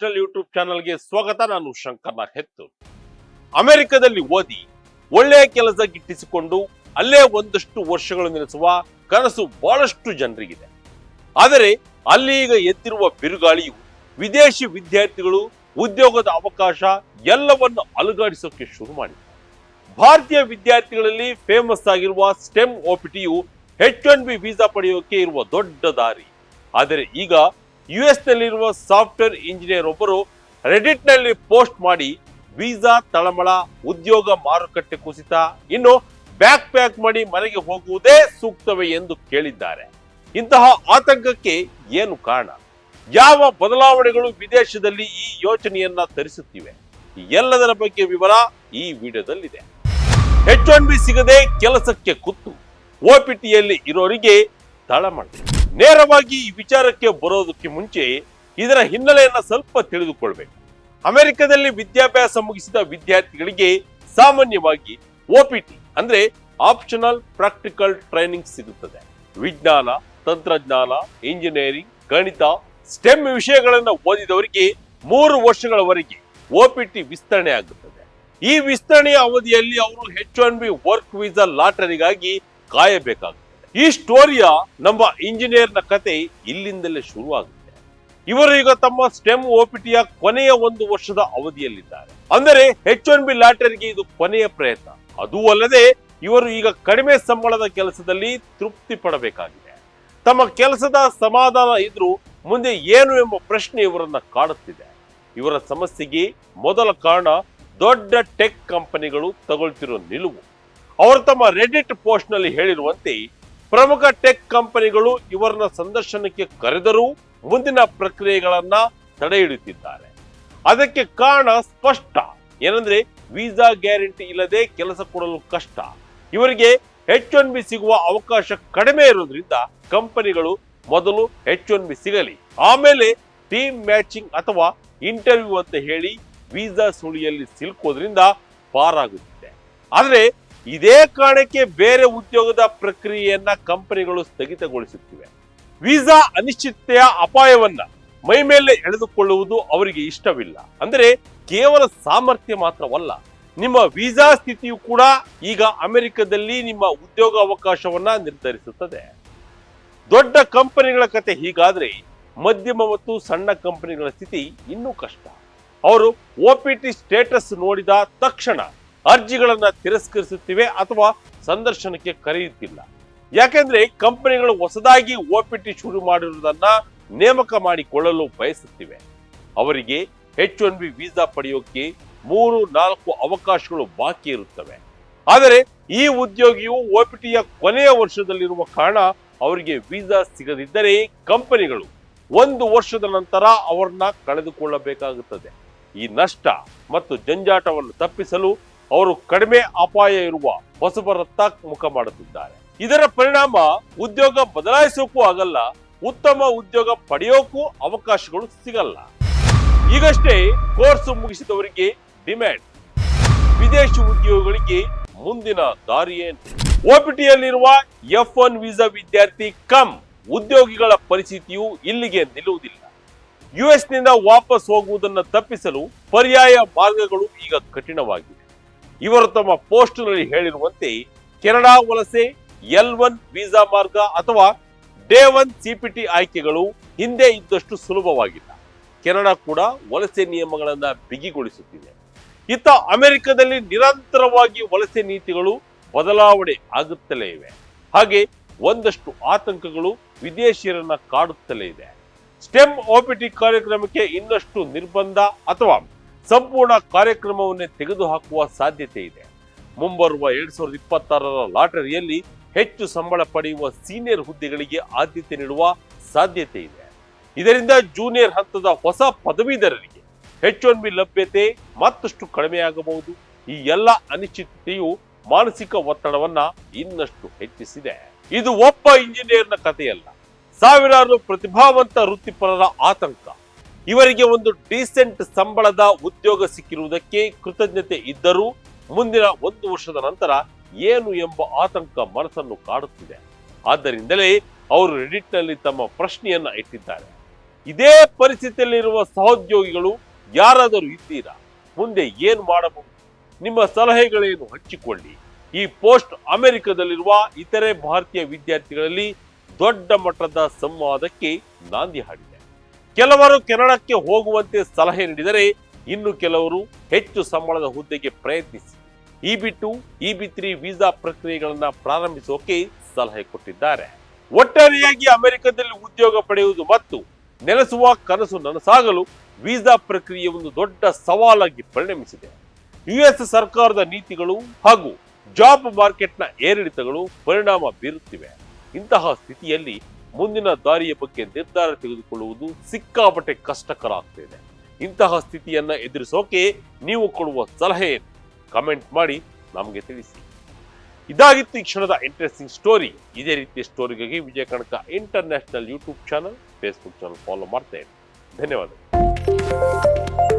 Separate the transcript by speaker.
Speaker 1: National YouTube ಚಾನಲ್ಗೆ ಸ್ವಾಗತ. ನಾನು ಶಂಕರ್ನಾಥ್ ಹೆತ್ತು. ಅಮೆರಿಕದಲ್ಲಿ ಓದಿ ಒಳ್ಳೆಯ ಕೆಲಸ ಗಿಟ್ಟಿಸಿಕೊಂಡು ಅಲ್ಲೇ ಒಂದಷ್ಟು ವರ್ಷಗಳು ನೆಲೆಸುವ ಕನಸು ಬಹಳಷ್ಟು ಜನರಿಗಿದೆ. ಆದರೆ ಅಲ್ಲಿ ಈಗ ಎತ್ತಿರುವ ಬಿರುಗಾಳಿಯು ವಿದೇಶಿ ವಿದ್ಯಾರ್ಥಿಗಳು, ಉದ್ಯೋಗದ ಅವಕಾಶ ಎಲ್ಲವನ್ನು ಅಲುಗಾಡಿಸೋಕೆ ಶುರು ಮಾಡಿದೆ. ಭಾರತೀಯ ವಿದ್ಯಾರ್ಥಿಗಳಲ್ಲಿ ಫೇಮಸ್ ಆಗಿರುವ ಸ್ಟೆಮ್ ಓಪಿಟಿಯು ಹೆಚ್ ಒನ್ ಬಿ ವೀಸಾ ಪಡೆಯೋಕೆ ಇರುವ ದೊಡ್ಡ ದಾರಿ. ಆದರೆ ಈಗ ಯು ಎಸ್ ನಲ್ಲಿರುವ ಸಾಫ್ಟ್ವೇರ್ ಇಂಜಿನಿಯರ್ ಒಬ್ಬರು ರೆಡಿಟ್ನಲ್ಲಿ ಪೋಸ್ಟ್ ಮಾಡಿ ವೀಸಾ ತಳಮಳ, ಉದ್ಯೋಗ ಮಾರುಕಟ್ಟೆ ಕುಸಿತ, ಇನ್ನು ಬ್ಯಾಕ್ ಪ್ಯಾಕ್ ಮಾಡಿ ಮನೆಗೆ ಹೋಗುವುದೇ ಸೂಕ್ತವೇ ಎಂದು ಕೇಳಿದ್ದಾರೆ. ಇಂತಹ ಆತಂಕಕ್ಕೆ ಏನು ಕಾರಣ? ಯಾವ ಬದಲಾವಣೆಗಳು ವಿದೇಶದಲ್ಲಿ ಈ ಯೋಚನೆಯನ್ನ ತರಿಸುತ್ತಿವೆ? ಎಲ್ಲದರ ಬಗ್ಗೆ ವಿವರ ಈ ವಿಡಿಯೋದಲ್ಲಿದೆ. ಎಚ್ ಒನ್ ಬಿ ಸಿಗದೆ ಕೆಲಸಕ್ಕೆ ಕುತ್ತು. ಓಪಿಟಿಯಲ್ಲಿ ಇರೋರಿಗೆ ತಳಮಳ. ನೇರವಾಗಿ ಈ ವಿಚಾರಕ್ಕೆ ಬರೋದಕ್ಕೆ ಮುಂಚೆ ಇದರ ಹಿನ್ನೆಲೆಯನ್ನ ಸ್ವಲ್ಪ ತಿಳಿದುಕೊಳ್ಬೇಕು. ಅಮೆರಿಕದಲ್ಲಿ ವಿದ್ಯಾಭ್ಯಾಸ ಮುಗಿಸಿದ ವಿದ್ಯಾರ್ಥಿಗಳಿಗೆ ಸಾಮಾನ್ಯವಾಗಿ ಓಪಿಟಿ ಅಂದ್ರೆ ಆಪ್ಷನಲ್ ಪ್ರಾಕ್ಟಿಕಲ್ ಟ್ರೈನಿಂಗ್ ಸಿಗುತ್ತದೆ. ವಿಜ್ಞಾನ, ತಂತ್ರಜ್ಞಾನ, ಇಂಜಿನಿಯರಿಂಗ್, ಗಣಿತ, ಸ್ಟೆಮ್ ವಿಷಯಗಳನ್ನು ಓದಿದವರಿಗೆ ಮೂರು ವರ್ಷಗಳವರೆಗೆ ಓಪಿಟಿ ವಿಸ್ತರಣೆ ಆಗುತ್ತದೆ. ಈ ವಿಸ್ತರಣೆಯ ಅವಧಿಯಲ್ಲಿ ಅವರು H one B work visa ಲಾಟರಿಗಾಗಿ ಕಾಯಬೇಕಾಗುತ್ತದೆ. ಈ ಸ್ಟೋರಿಯ ನಮ್ಮ ಇಂಜಿನಿಯರ್ನ ಕತೆ ಇಲ್ಲಿಂದಲೇ ಶುರುವಾಗುತ್ತೆ. ಇವರು ಈಗ ತಮ್ಮ ಸ್ಟೆಮ್ ಓಪಿಟಿಯ ಕೊನೆಯ ಒಂದು ವರ್ಷದ ಅವಧಿಯಲ್ಲಿದ್ದಾರೆ. ಅಂದರೆ ಎಚ್ ಒನ್ ಬಿ ಲಾಟರಿಗೆ ಇದು ಕೊನೆಯ ಪ್ರಯತ್ನ. ಅದೂ ಅಲ್ಲದೆ ಇವರು ಈಗ ಕಡಿಮೆ ಸಂಬಳದ ಕೆಲಸದಲ್ಲಿ ತೃಪ್ತಿ ಪಡಬೇಕಾಗಿದೆ. ತಮ್ಮ ಕೆಲಸದ ಸಮಾಧಾನ ಇದ್ರೂ ಮುಂದೆ ಏನು ಎಂಬ ಪ್ರಶ್ನೆ ಇವರನ್ನ ಕಾಡುತ್ತಿದೆ. ಇವರ ಸಮಸ್ಯೆಗೆ ಮೊದಲ ಕಾರಣ ದೊಡ್ಡ ಟೆಕ್ ಕಂಪನಿಗಳು ತಗೊಳ್ತಿರೋ ನಿಲುವು. ಅವರು ತಮ್ಮ ರೆಡಿಟ್ ಪೋಸ್ಟ್ನಲ್ಲಿ ಹೇಳಿರುವಂತೆ ಪ್ರಮುಖ ಟೆಕ್ ಕಂಪನಿಗಳು ಇವರನ್ನ ಸಂದರ್ಶನಕ್ಕೆ ಕರೆದರೂ ಮುಂದಿನ ಪ್ರಕ್ರಿಯೆಗಳನ್ನ ತಡೆ ಹಿಡಿಯುತ್ತಿದ್ದಾರೆ ಅದಕ್ಕೆ ಕಾರಣ ಸ್ಪಷ್ಟ. ಏನಂದ್ರೆ ವೀಸಾ ಗ್ಯಾರಂಟಿ ಇಲ್ಲದೆ ಕೆಲಸ ಕೊಡಲು ಕಷ್ಟ. ಇವರಿಗೆ ಹೆಚ್ ಒನ್ ಬಿ ಸಿಗುವ ಅವಕಾಶ ಕಡಿಮೆ ಇರೋದ್ರಿಂದ ಕಂಪನಿಗಳು ಮೊದಲು ಹೆಚ್ ಒನ್ ಬಿ ಸಿಗಲಿ. ಆಮೇಲೆ ಟೀಮ್ ಮ್ಯಾಚಿಂಗ್ ಅಥವಾ ಇಂಟರ್ವ್ಯೂ ಅಂತ ಹೇಳಿ ವೀಸಾ ಸುಳಿಯಲ್ಲಿ ಸಿಲುಕೋದ್ರಿಂದ ಪಾರಾಗುತ್ತಿದೆ. ಆದ್ರೆ ಇದೇ ಕಾರಣಕ್ಕೆ ಬೇರೆ ಉದ್ಯೋಗದ ಪ್ರಕ್ರಿಯೆಯನ್ನ ಕಂಪನಿಗಳು ಸ್ಥಗಿತಗೊಳಿಸುತ್ತಿವೆ. ವೀಸಾ ಅನಿಶ್ಚಿತತೆಯ ಅಪಾಯವನ್ನ ಮೈ ಮೇಲೆ ಎಳೆದುಕೊಳ್ಳುವುದು ಅವರಿಗೆ ಇಷ್ಟವಿಲ್ಲ. ಅಂದರೆ ಕೇವಲ ಸಾಮರ್ಥ್ಯ ಮಾತ್ರವಲ್ಲ, ನಿಮ್ಮ ವೀಸಾ ಸ್ಥಿತಿಯು ಕೂಡ ಈಗ ಅಮೆರಿಕದಲ್ಲಿ ನಿಮ್ಮ ಉದ್ಯೋಗ ಅವಕಾಶವನ್ನ ನಿರ್ಧರಿಸುತ್ತದೆ. ದೊಡ್ಡ ಕಂಪನಿಗಳ ಕತೆ ಹೀಗಾದ್ರೆ ಮಧ್ಯಮ ಮತ್ತು ಸಣ್ಣ ಕಂಪನಿಗಳ ಸ್ಥಿತಿ ಇನ್ನೂ ಕಷ್ಟ. ಅವರು ಒಪಿಟಿ ಸ್ಟೇಟಸ್ ನೋಡಿದ ತಕ್ಷಣ ಅರ್ಜಿಗಳನ್ನ ತಿರಸ್ಕರಿಸುತ್ತಿವೆ ಅಥವಾ ಸಂದರ್ಶನಕ್ಕೆ ಕರೆಯುತ್ತಿಲ್ಲ. ಯಾಕೆಂದ್ರೆ ಕಂಪನಿಗಳು ಹೊಸದಾಗಿ ಒಪಿಟಿ ಶುರು ಮಾಡಿರುವುದನ್ನ ನೇಮಕ ಮಾಡಿಕೊಳ್ಳಲು ಬಯಸುತ್ತಿವೆ. ಅವರಿಗೆ ಎಚ್ ಒನ್ ಬಿ ವೀಸಾ ಪಡೆಯೋಕೆ ಮೂರು, ನಾಲ್ಕು ಅವಕಾಶಗಳು ಬಾಕಿ ಇರುತ್ತವೆ. ಆದರೆ ಈ ಉದ್ಯೋಗಿಯು ಒಪಿಟಿಯ ಕೊನೆಯ ವರ್ಷದಲ್ಲಿರುವ ಕಾರಣ ಅವರಿಗೆ ವೀಸಾ ಸಿಗದಿದ್ದರೆ ಕಂಪನಿಗಳು ಒಂದು ವರ್ಷದ ನಂತರ ಅವರನ್ನ ಕಳೆದುಕೊಳ್ಳಬೇಕಾಗುತ್ತದೆ. ಈ ನಷ್ಟ ಮತ್ತು ಜಂಜಾಟವನ್ನು ತಪ್ಪಿಸಲು ಅವರು ಕಡಿಮೆ ಅಪಾಯ ಇರುವ ಹೊಸಬರತ್ತ ಮುಖ ಮಾಡುತ್ತಿದ್ದಾರೆ. ಇದರ ಪರಿಣಾಮ ಉದ್ಯೋಗ ಬದಲಾಯಿಸೋಕ್ಕೂ ಆಗಲ್ಲ, ಉತ್ತಮ ಉದ್ಯೋಗ ಪಡೆಯೋಕ್ಕೂ ಅವಕಾಶಗಳು ಸಿಗಲ್ಲ. ಈಗಷ್ಟೇ ಕೋರ್ಸ್ ಮುಗಿಸಿದವರಿಗೆ ಡಿಮ್ಯಾಂಡ್. ವಿದೇಶಿ ಉದ್ಯೋಗಿಗಳಿಗೆ ಮುಂದಿನ ದಾರಿಯೇನು ಓಪಿಟಿಯಲ್ಲಿರುವ ಎಫ್ ಒನ್ ವೀಸಾ ವಿದ್ಯಾರ್ಥಿ ಕಮ್ ಉದ್ಯೋಗಿಗಳ ಪರಿಸ್ಥಿತಿಯು ಇಲ್ಲಿಗೆ ನಿಲ್ಲುವುದಿಲ್ಲ. ಯುಎಸ್ನಿಂದ ವಾಪಸ್ ಹೋಗುವುದನ್ನು ತಪ್ಪಿಸಲು ಪರ್ಯಾಯ ಮಾರ್ಗಗಳು ಈಗ ಕಠಿಣವಾಗಿವೆ. ಇವರು ತಮ್ಮ ಪೋಸ್ಟ್ನಲ್ಲಿ ಹೇಳಿರುವಂತೆ ಕೆನಡಾ ವಲಸೆ ಎಲ್ ಒನ್ ವೀಸಾ ಮಾರ್ಗ ಅಥವಾ ಡೇ ಒನ್ ಸಿಪಿಟಿ ಆಯ್ಕೆಗಳು ಹಿಂದೆ ಇದ್ದಷ್ಟು ಸುಲಭವಾಗಿಲ್ಲ. ಕೆನಡಾ ಕೂಡ ವಲಸೆ ನಿಯಮಗಳನ್ನ ಬಿಗಿಗೊಳಿಸುತ್ತಿದೆ. ಇತ್ತ ಅಮೆರಿಕದಲ್ಲಿ ನಿರಂತರವಾಗಿ ವಲಸೆ ನೀತಿಗಳು ಬದಲಾವಣೆ ಆಗುತ್ತಲೇ ಇವೆ. ಹಾಗೆ ಒಂದಷ್ಟು ಆತಂಕಗಳು ವಿದೇಶಿಯರನ್ನ ಕಾಡುತ್ತಲೇ ಇದೆ. ಸ್ಟೆಮ್ ಓಪಿಟಿ ಕಾರ್ಯಕ್ರಮಕ್ಕೆ ಇನ್ನಷ್ಟು ನಿರ್ಬಂಧ ಅಥವಾ ಸಂಪೂರ್ಣ ಕಾರ್ಯಕ್ರಮವನ್ನೇ ತೆಗೆದುಹಾಕುವ ಸಾಧ್ಯತೆ ಇದೆ. ಮುಂಬರುವ ಎರಡ್ ಸಾವಿರದ ಇಪ್ಪತ್ತಾರರ ಲಾಟರಿಯಲ್ಲಿ ಹೆಚ್ಚು ಸಂಬಳ ಪಡೆಯುವ ಸೀನಿಯರ್ ಹುದ್ದೆಗಳಿಗೆ ಆದ್ಯತೆ ನೀಡುವ ಸಾಧ್ಯತೆ ಇದೆ. ಇದರಿಂದ ಜೂನಿಯರ್ ಹಂತದ ಹೊಸ ಪದವೀಧರರಿಗೆ ಹೆಚ್ ಒನ್ ಬಿ ಲಭ್ಯತೆ ಮತ್ತಷ್ಟು ಕಡಿಮೆಯಾಗಬಹುದು. ಈ ಎಲ್ಲ ಅನಿಶ್ಚಿತತೆಯು ಮಾನಸಿಕ ಒತ್ತಡವನ್ನ ಇನ್ನಷ್ಟು ಹೆಚ್ಚಿಸಿದೆ. ಇದು ಒಬ್ಬ ಇಂಜಿನಿಯರ್ನ ಕಥೆಯಲ್ಲ. ಸಾವಿರಾರು ಪ್ರತಿಭಾವಂತ ವೃತ್ತಿಪರರ ಆತಂಕ. ಇವರಿಗೆ ಒಂದು ಡೀಸೆಂಟ್ ಸಂಬಳದ ಉದ್ಯೋಗ ಸಿಕ್ಕಿರುವುದಕ್ಕೆ ಕೃತಜ್ಞತೆ ಇದ್ದರೂ ಮುಂದಿನ ಒಂದು ವರ್ಷದ ನಂತರ ಏನು ಎಂಬ ಆತಂಕ ಮನಸ್ಸನ್ನು ಕಾಡುತ್ತಿದೆ. ಆದ್ದರಿಂದಲೇ ಅವರು ರೆಡಿಟ್ನಲ್ಲಿ ತಮ್ಮ ಪ್ರಶ್ನೆಯನ್ನ ಇಟ್ಟಿದ್ದಾರೆ. ಇದೇ ಪರಿಸ್ಥಿತಿಯಲ್ಲಿರುವ ಸಹೋದ್ಯೋಗಿಗಳು ಯಾರಾದರೂ ಇದ್ದೀರಾ? ಮುಂದೆ ಏನು ಮಾಡಬಹುದು? ನಿಮ್ಮ ಸಲಹೆಗಳೇನು ಹಂಚಿಕೊಳ್ಳಿ? ಈ ಪೋಸ್ಟ್ ಅಮೆರಿಕದಲ್ಲಿರುವ ಇತರೆ ಭಾರತೀಯ ವಿದ್ಯಾರ್ಥಿಗಳಲ್ಲಿ ದೊಡ್ಡ ಮಟ್ಟದ ಸಂವಾದಕ್ಕೆ ನಾಂದಿ ಹಾಡಿದೆ. ಕೆಲವರು ಕೆನಡಾಕ್ಕೆ ಹೋಗುವಂತೆ ಸಲಹೆ ನೀಡಿದರೆ ಇನ್ನು ಕೆಲವರು ಹೆಚ್ಚು ಸಂಬಳದ ಹುದ್ದೆಗೆ ಪ್ರಯತ್ನಿಸಿ. ಈ ಬಿಟ್ಟು to E B three visa ಪ್ರಕ್ರಿಯೆಗಳನ್ನು ಪ್ರಾರಂಭಿಸೋಕೆ ಸಲಹೆ ಕೊಟ್ಟಿದ್ದಾರೆ. ಒಟ್ಟಾರೆಯಾಗಿ ಅಮೆರಿಕದಲ್ಲಿ ಉದ್ಯೋಗ ಪಡೆಯುವುದು ಮತ್ತು ನೆಲೆಸುವ ಕನಸು ನನಸಾಗಲು ವೀಸಾ ಪ್ರಕ್ರಿಯೆ ಒಂದು ದೊಡ್ಡ ಸವಾಲಾಗಿ ಪರಿಣಮಿಸಿದೆ. ಯುಎಸ್ ಸರ್ಕಾರದ ನೀತಿಗಳು ಹಾಗೂ ಜಾಬ್ ಮಾರ್ಕೆಟ್ನ ಏರಿಳಿತಗಳು ಪರಿಣಾಮ ಬೀರುತ್ತಿವೆ. ಇಂತಹ ಸ್ಥಿತಿಯಲ್ಲಿ ಮುಂದಿನ ದಾರಿಯ ಬಗ್ಗೆ ನಿರ್ಧಾರ ತೆಗೆದುಕೊಳ್ಳುವುದು ಸಿಕ್ಕಾಪಟ್ಟೆ ಕಷ್ಟಕರ ಆಗ್ತಿದೆ ಇಂತಹ ಸ್ಥಿತಿಯನ್ನ ಎದುರಿಸೋಕೆ ನೀವು ಕೊಡುವ ಸಲಹೆ? ಕಮೆಂಟ್ ಮಾಡಿ ನಮಗೆ ತಿಳಿಸಿ. ಇದಾಗಿತ್ತು ಈ ಕ್ಷಣದ ಇಂಟ್ರೆಸ್ಟಿಂಗ್ ಸ್ಟೋರಿ ಇದೇ ರೀತಿಯ ಸ್ಟೋರಿಗಾಗಿ Vijaya Kanaka international YouTube channel Facebook channel follow ಮಾಡ್ತೇನೆ ಧನ್ಯವಾದಗಳು. ಧನ್ಯವಾದ